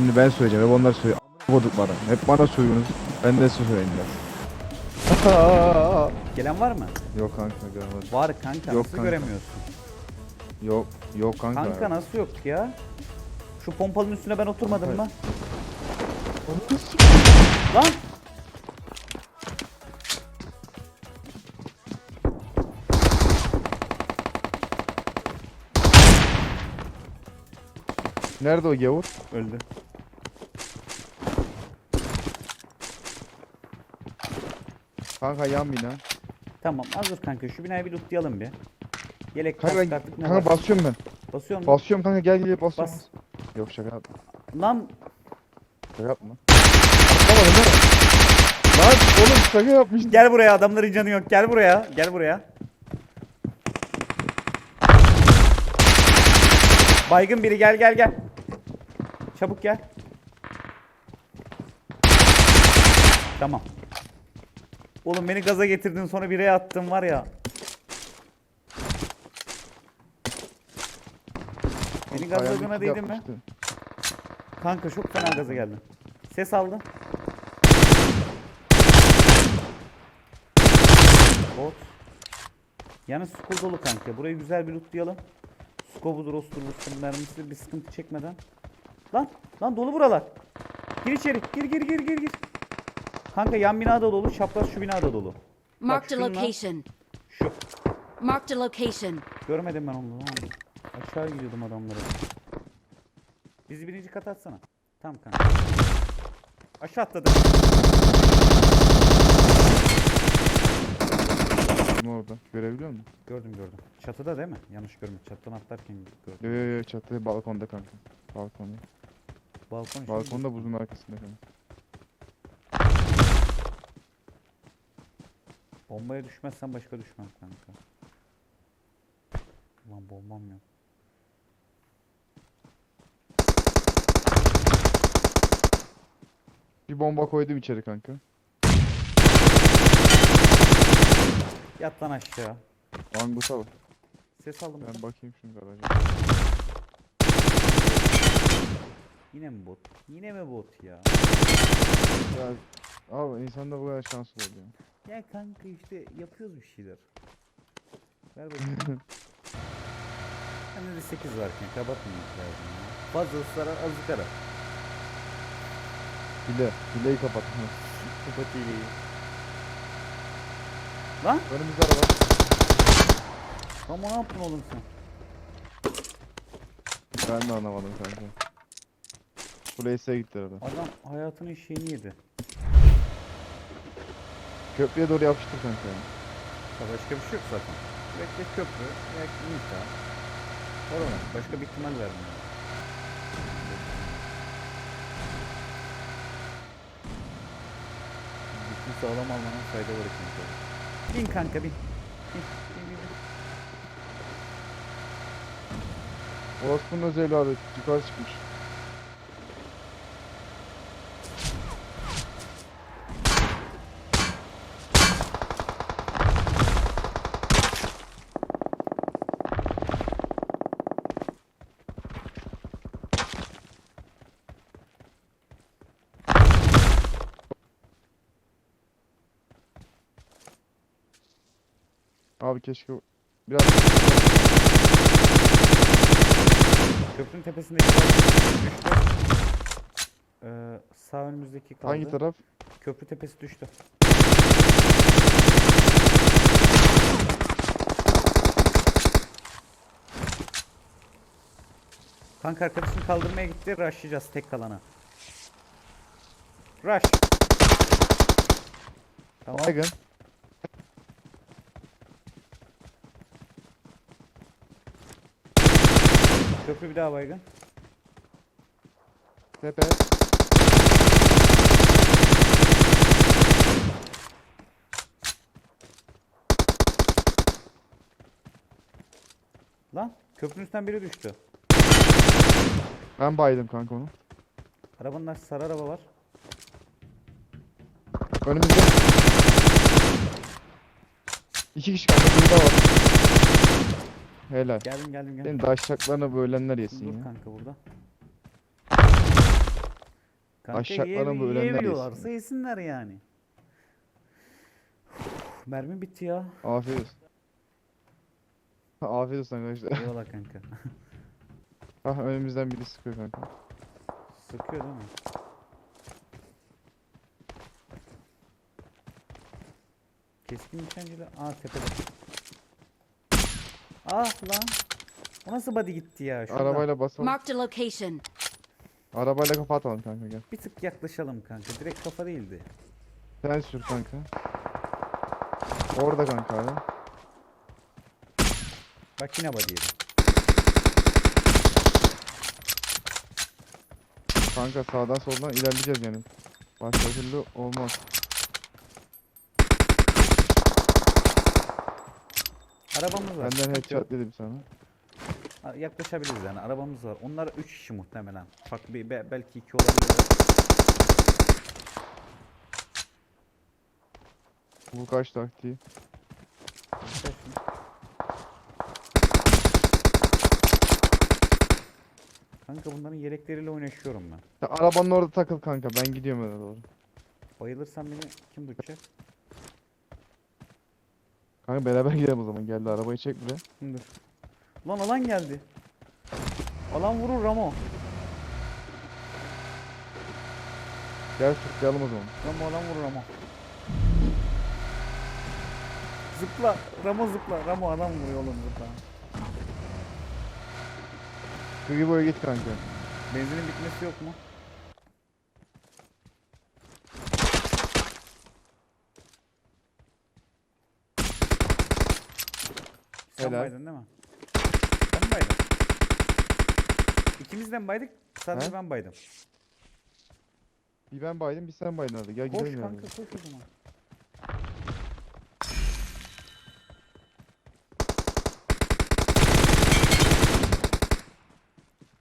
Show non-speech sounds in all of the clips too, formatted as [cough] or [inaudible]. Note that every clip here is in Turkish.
ben söyleyeceğim. Hep onlar söylüyor. Amına kodukları. Hep bana söylüyorsunuz. Ben de size söyleyeyim biraz. [laughs] Gelen var mı? Yok kanka görmedim. Var kanka Yok nasıl kanka. göremiyorsun? Yok yok kanka. Kanka nasıl yok ya? Şu pompalının üstüne ben oturmadım Kanka- mı? Lan! Nerede o gavur? Öldü. Kanka yan bina. Tamam hazır kanka şu binayı bir lootlayalım bir. Yelek Kanka, kask artık ne kanka basıyorum ben. Basıyor musun? Basıyorum kanka gel gel basıyorum. Bas. Yok şaka yapma. Lan Şaka yapma. Mi? Lan oğlum şaka yapmıştım. gel buraya adamların canı yok gel buraya gel buraya. Baygın biri gel gel gel. Çabuk gel. Tamam. Oğlum beni gaza getirdin sonra bireye attın var ya. Beni gazladığına değdin mi? Kanka çok fena gaza geldin. Ses aldım. Bot. Yani skor dolu kanka. Burayı güzel bir lootlayalım. Skobudur, ostur, bustur, mermisi bir sıkıntı çekmeden. Lan, lan dolu buralar. Gir içeri. Gir gir gir gir gir. Kanka yan binada dolu, çapraz şu binada dolu. Marked a şunlar- location. Şu. Marked a location. Görmedim ben onu. lan. Aşağı gidiyordum adamlara. Bizi birinci kata atsana. Tamam kanka. Aşağı atladım. Kim orada? Görebiliyor musun? Gördüm gördüm. Çatıda değil mi? Yanlış görmedim. Çatıdan atlarken gördüm. Yo yo yo çatı balkonda kanka. Balkonda. Balkon işte. Balkonda buzun arkasında kanka. Bombaya düşmezsen başka düşmem kanka. Ulan bombam yok. Bir bomba koydum içeri kanka. Yat lan aşağı. Anguta bak. Ses aldım. Ben bakayım şimdi garaja. Yine mi bot? Yine mi bot ya? Ya abi insanda bu kadar şans olur ya. Ya kanka işte yapıyoruz bir şeyler. Ver bakayım. [laughs] Bende de 8 var kanka bakmamak lazım ya. Fazla ısrar azıcık ara. Hile. Hileyi kapat. Kapat iyiyi. Lan! Önümüzde araba. Ama ne yaptın oğlum sen? Ben de anlamadım kanka. Place'e gitti araba. Adam hayatının şeyini yedi. Köprüye doğru yapıştır kanka. Ya başka bir şey yok zaten. Bekle köprü, belki nita. Orada başka bir ihtimal vermiyor. Güçlü sağlam almanın fayda var kanka. Bin kanka bin. Bin, bin, bin, bin. Orospu'nun öz evladı yukarı çıkmış. Abi keşke biraz Köprünün tepesindeki düştü. Ee, sağ önümüzdeki kaldı. hangi taraf? Köprü tepesi düştü. Kanka arkadaşını kaldırmaya gitti. Rushlayacağız tek kalana. Rush. Tamam. Baygın. Köprü bir daha baygın. Tepe. Lan köprünün üstten biri düştü. Ben baydım kanka onu. Arabanın ar- sarı araba var. Önümüzde. İki kişi kanka burada var. Helal. Geldim geldim geldim. Senin daşşaklarına bölenler Dur yesin ya. kanka burada. Kanka Aşağılarına yiye- bu ölenler yiyebiliyorlarsa yesin. yesinler yani. Uf, Mermi bitti ya. Afiyet olsun. [laughs] Afiyet olsun arkadaşlar. [laughs] Eyvallah kanka. Ah önümüzden biri sıkıyor kanka. Sıkıyor değil mi? Keskin nişancıyla... Aa tepede. Ah lan. O nasıl body gitti ya? Şurada. Arabayla basalım. Marked a location. Arabayla kafa atalım kanka gel. Bir tık yaklaşalım kanka. Direkt kafa değildi. Sen sür kanka. Orada kanka abi. Bak yine body yedi. Kanka sağdan soldan ilerleyeceğiz yani. Başka türlü olmaz. Arabamız var. Benden headshot dedim sana. Yaklaşabiliriz yani. Arabamız var. Onlar 3 kişi muhtemelen. Farklı bir be- belki 2 olabilir. Bu kaç taktiği. Kanka bunların yelekleriyle oynaşıyorum ben. Sen arabanın orada takıl kanka ben gidiyorum öyle doğru. Bayılırsam beni kim tutacak? Kanka beraber gidelim o zaman geldi arabayı çek buraya. Dur. Lan alan geldi. Alan vurur Ramo. Gel tutlayalım o zaman. Ramo alan vurur Ramo. Zıpla. Ramo zıpla. Ramo adam vuruyor oğlum zıpla. Kıyıboya git kanka. Benzinin bitmesi yok mu? Sen Helal. baydın değil mi? Sen mi baydın? İkimiz de mi baydık? Sadece He? ben baydım. Bir ben baydım bir sen baydın hadi gel Koş gidelim kanka yani. koş o zaman.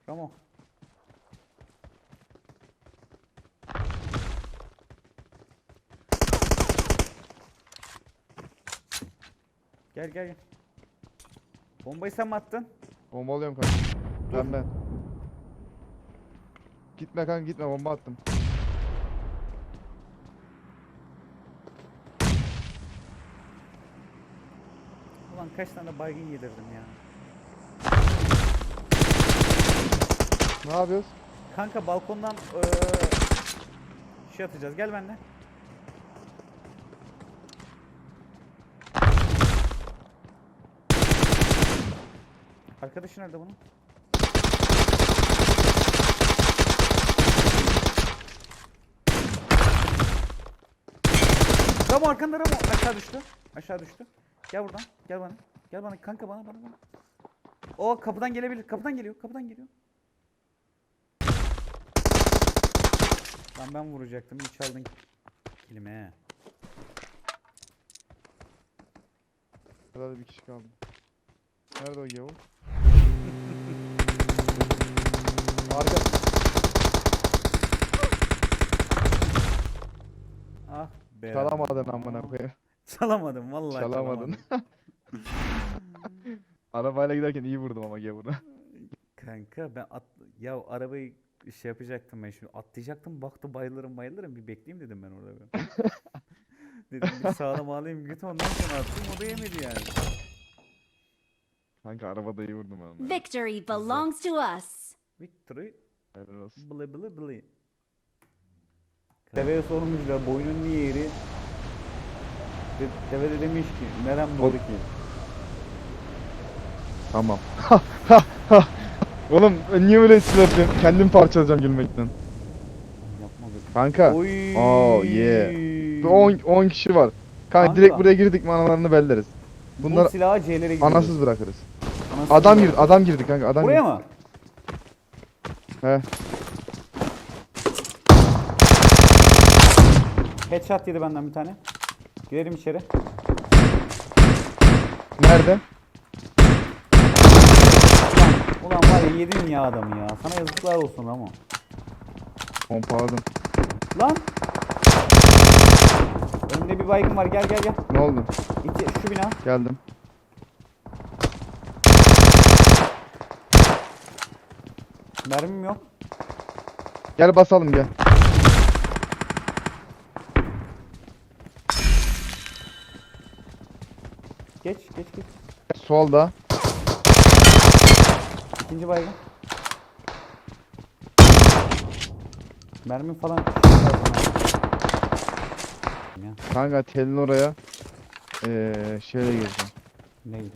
Ramo. Gel gel gel. Bombayı sen mi attın? Bombalıyorum kanka. Ben ben. Gitme kanka gitme bomba attım. Ulan kaç tane baygın yedirdim ya. Ne yapıyoruz? Kanka balkondan eee, şey atacağız. Gel benimle. Arkadaşı nerede bunun? Ramo arkanda Ramo. Aşağı düştü. Aşağı düştü. Gel buradan. Gel bana. Gel bana. Kanka bana bana bana. O kapıdan gelebilir. Kapıdan geliyor. Kapıdan geliyor. Lan ben vuracaktım. Hiç aldın kilime he. Burada bir kişi kaldı. Nerede o Yavuz? Arka. Ah be. Çalamadın amına koyayım. Çalamadım vallahi Çalamadın. [laughs] Arabayla giderken iyi vurdum ama Yavuz'a. Kanka ben at ya arabayı şey yapacaktım ben şimdi atlayacaktım baktı bayılırım bayılırım bir bekleyeyim dedim ben orada ben. [laughs] dedim bir sağlam alayım götü ondan sonra attım o da yemedi yani. Kanka arabada iyi vurdum ben onu. Victory belongs to us. Victory Helal olsun. blı blı blı. Deveye sormuşlar boynun niye eğri? De- Deve de demiş ki nerem doğru ki? Tamam. [laughs] Oğlum niye böyle espri yapıyorsun? Kendim parçalayacağım gülmekten. Yapma be. Kanka. Oy. Oh, yeah. Bir 10 10 kişi var. Kanka, direkt Kanka. buraya girdik mi analarını belleriz. Bu Bunlar silahı C'lere gidiyoruz. anasız bırakırız. Anasız Adam mı? girdi, adam girdi kanka, adam Buraya girdi. mı? He. Headshot yedi benden bir tane. Girelim içeri. Nerede? Ulan var ya yedin ya adamı ya. Sana yazıklar olsun Ramo. Pompaladım. Lan. Önümde bir baygın var. Gel gel gel. Ne oldu? İki, şu bina. Geldim. Mermim yok. Gel basalım gel. Geç geç geç. Solda. İkinci baygın. Mermi falan. Kanka telin oraya ee, şöyle gireceğim. Neydi?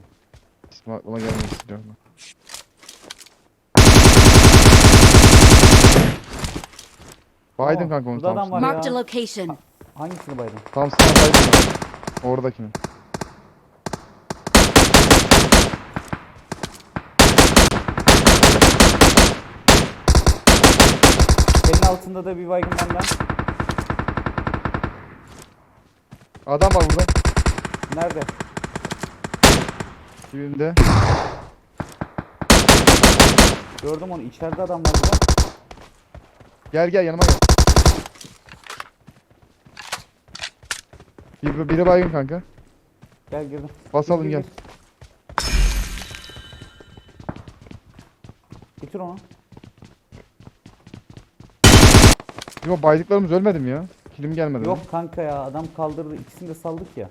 İsmi aklıma gelmek istiyorum. Biden kanka onu burada adam tam. var. Marked a location. Hangisini baydın? Tam sana Biden. Oradakini. Senin altında da bir baygın benden. Adam var burada. Nerede? Dibimde. Gördüm onu. İçeride adam var burada. Gel gel yanıma gel. Bir, biri baygın kanka. Gel girdim. Basalım gel. Bitir onu. Yok baydıklarımız ölmedi mi ya? Kilim gelmedi. Yok kanka ya adam kaldırdı. İkisini de saldık ya.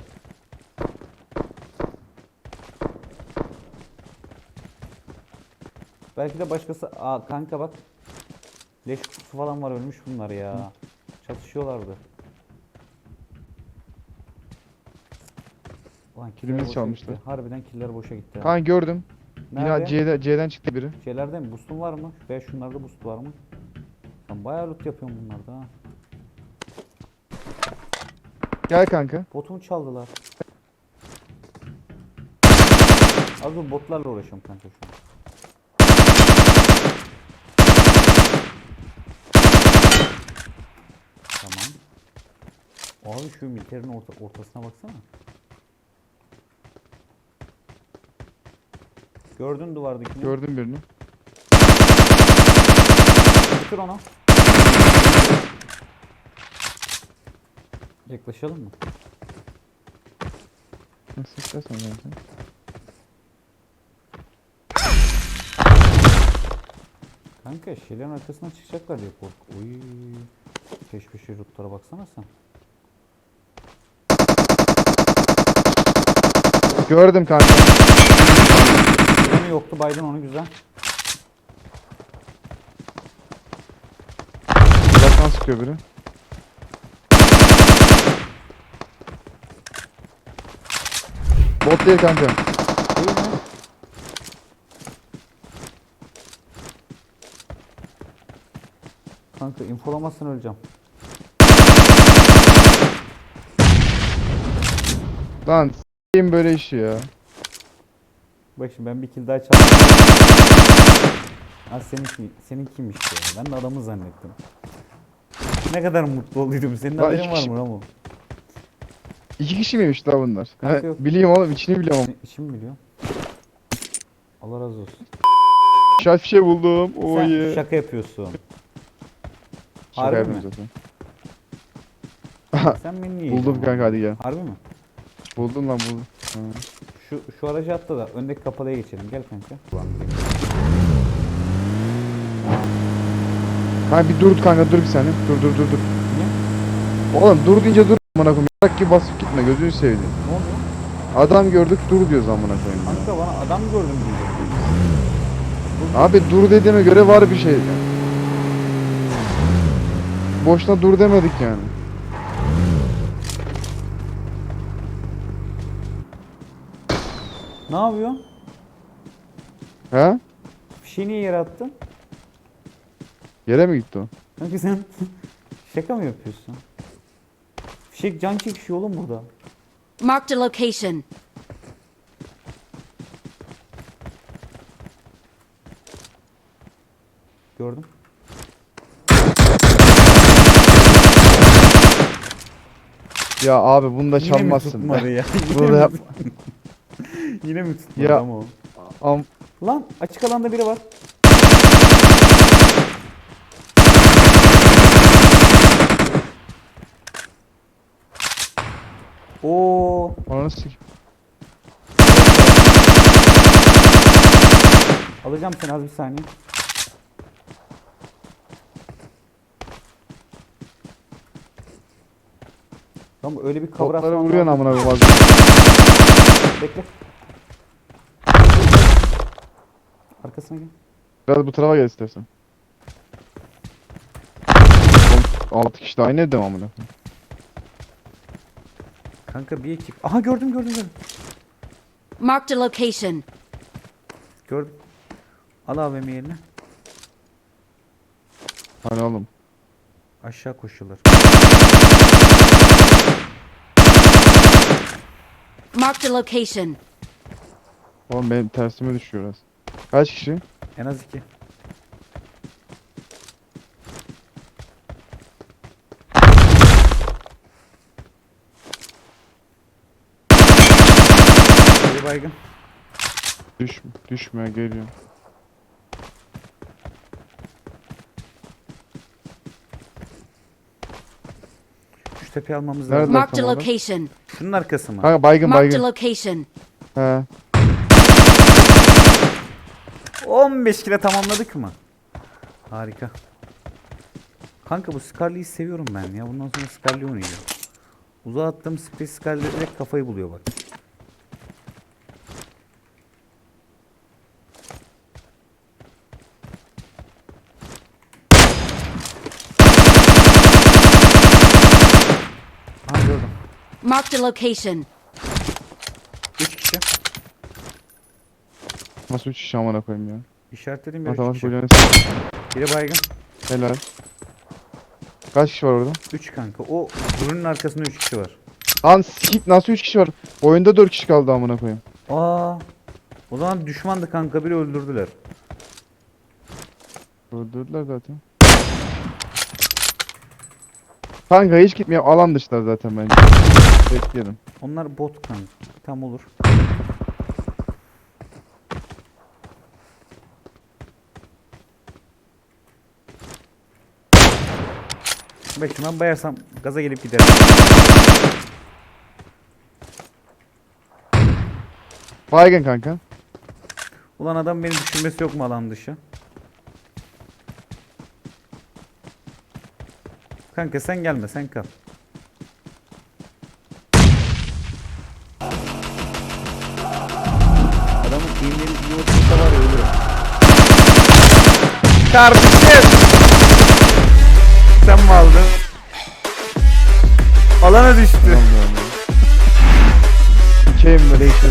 Belki de başkası... Aa kanka bak. Leş kutusu falan var ölmüş bunlar ya. Çatışıyorlardı. Ulan killer Kilimizi boşa çalmışlar. gitti. Harbiden killer boşa gitti. ha. Gördüm. Nerede? Yine C'de, C'den çıktı biri. Şeylerde mi? Boost'un var mı? Veya şunlarda boost var mı? Sen bayağı loot yapıyorsun bunlarda ha. Gel kanka. Botumu çaldılar. Az dur botlarla uğraşıyorum kanka şu an. Tamam. Abi şu militerin orta, ortasına baksana. Gördün duvardakini. Gördüm birini. Bitir onu. Yaklaşalım mı? Nasıl istersen kanka. Kanka şeylerin arkasına çıkacaklar diye kork. Oy. Peş peşe lootlara baksana sen. Gördüm kanka. Yoktu Biden onu güzel. Uzaktan sıkıyor biri. Bot değil kanka. Değil mi? Kanka infolamazsan öleceğim. Lan s**eyim böyle işi ya. Bak şimdi ben bir kill daha çaldım. Ha seninki, seninkiymiş ya. Ben de adamı zannettim. Ne kadar mutlu oluydum. Senin Lan haberin iki var kişi- mı Ramo? İki kişi miymiş daha bunlar? Kanka Ha, yok. bileyim oğlum içini biliyorum. Ne- İşim biliyor. Allah razı olsun. Şart şey buldum. Sen Oy. şaka yapıyorsun. Şaka Harbi yapıyorum mi? zaten. Sen beni niye Buldum yedin kanka hadi gel. Harbi mi? Buldum lan buldum. Ha. Şu şu aracı atla da öndeki kapalıya geçelim. Gel kanka. Kanka bir dur kanka dur bir saniye. Dur dur dur dur. Niye? Oğlum dur deyince dur amına koyayım. Bak gibi basıp gitme gözünü seveyim. Ne oluyor? Adam gördük dur diyoruz amına koyayım. ya. Kanka bana adam gördüm diyecek. Abi dur dediğime göre var bir şey. Boşuna dur demedik yani. Ne yapıyorsun? He? Fişeği niye yere attın? Yere mi gitti o? Kanka sen [laughs] şaka mı yapıyorsun? Fişek can çekişiyor oğlum burada. Marked a location. Gördüm. Ya abi bunu da Yine mi çalmazsın. tutmadı ya? [laughs] Bunu da yap. [laughs] yine mi tutmadı Ya. ama o? Am Lan açık alanda biri var. Oo, Ananı sik. alacağım seni az bir saniye. Tamam öyle bir Toplara atmam vuruyorsun amına koyayım. az- Bekle Bekle. Arkasına gel. Biraz bu tarafa gel istersen. 6 kişi de aynı evde mi amına? Kanka bir ekip. Aha gördüm gördüm gördüm. Marked a location. Gördüm. Al AVM yerine. Hani oğlum. Aşağı koşuyorlar. Marked a location. Oğlum benim tersime düşüyor biraz. Kaç kişi? En az iki. Biri baygın. Düş, düşmüyor geliyor. Şu tepeyi almamız Nerede? lazım. Marked a location. Şunun arkası mı? Kanka baygın Marked a baygın. location. He. 15 kilo tamamladık mı? Harika. Kanka bu Scarlet'i seviyorum ben ya. Bundan sonra Scarlet oynayacağım. Uzağa attığım sprey Scarlet direkt kafayı buluyor bak. Marked a location. 3 kişi. Nasıl 3 kişi amına koyayım ya. İşaretledim bir 3 Matematik kişi. hocanız. Biri baygın. Helal. Kaç kişi var orada? 3 kanka. O burunun arkasında 3 kişi var. Lan sikip nasıl 3 kişi var? Oyunda 4 kişi kaldı amına koyayım. Aa. O zaman düşmandı kanka biri öldürdüler. Öldürdüler zaten. Kanka hiç gitmiyor. Alan dışlar zaten bence. Bekleyelim. Onlar bot kanka. Tam olur. Bekle ben bayarsam gaza gelip giderim. Baygın kanka. Ulan adam beni düşürmesi yok mu alan dışı? Kanka sen gelme sen kal. Adamın bir yumurtası var ya ölüyor. Kardeşim! Alana düştü. Dikeyim böyle işte.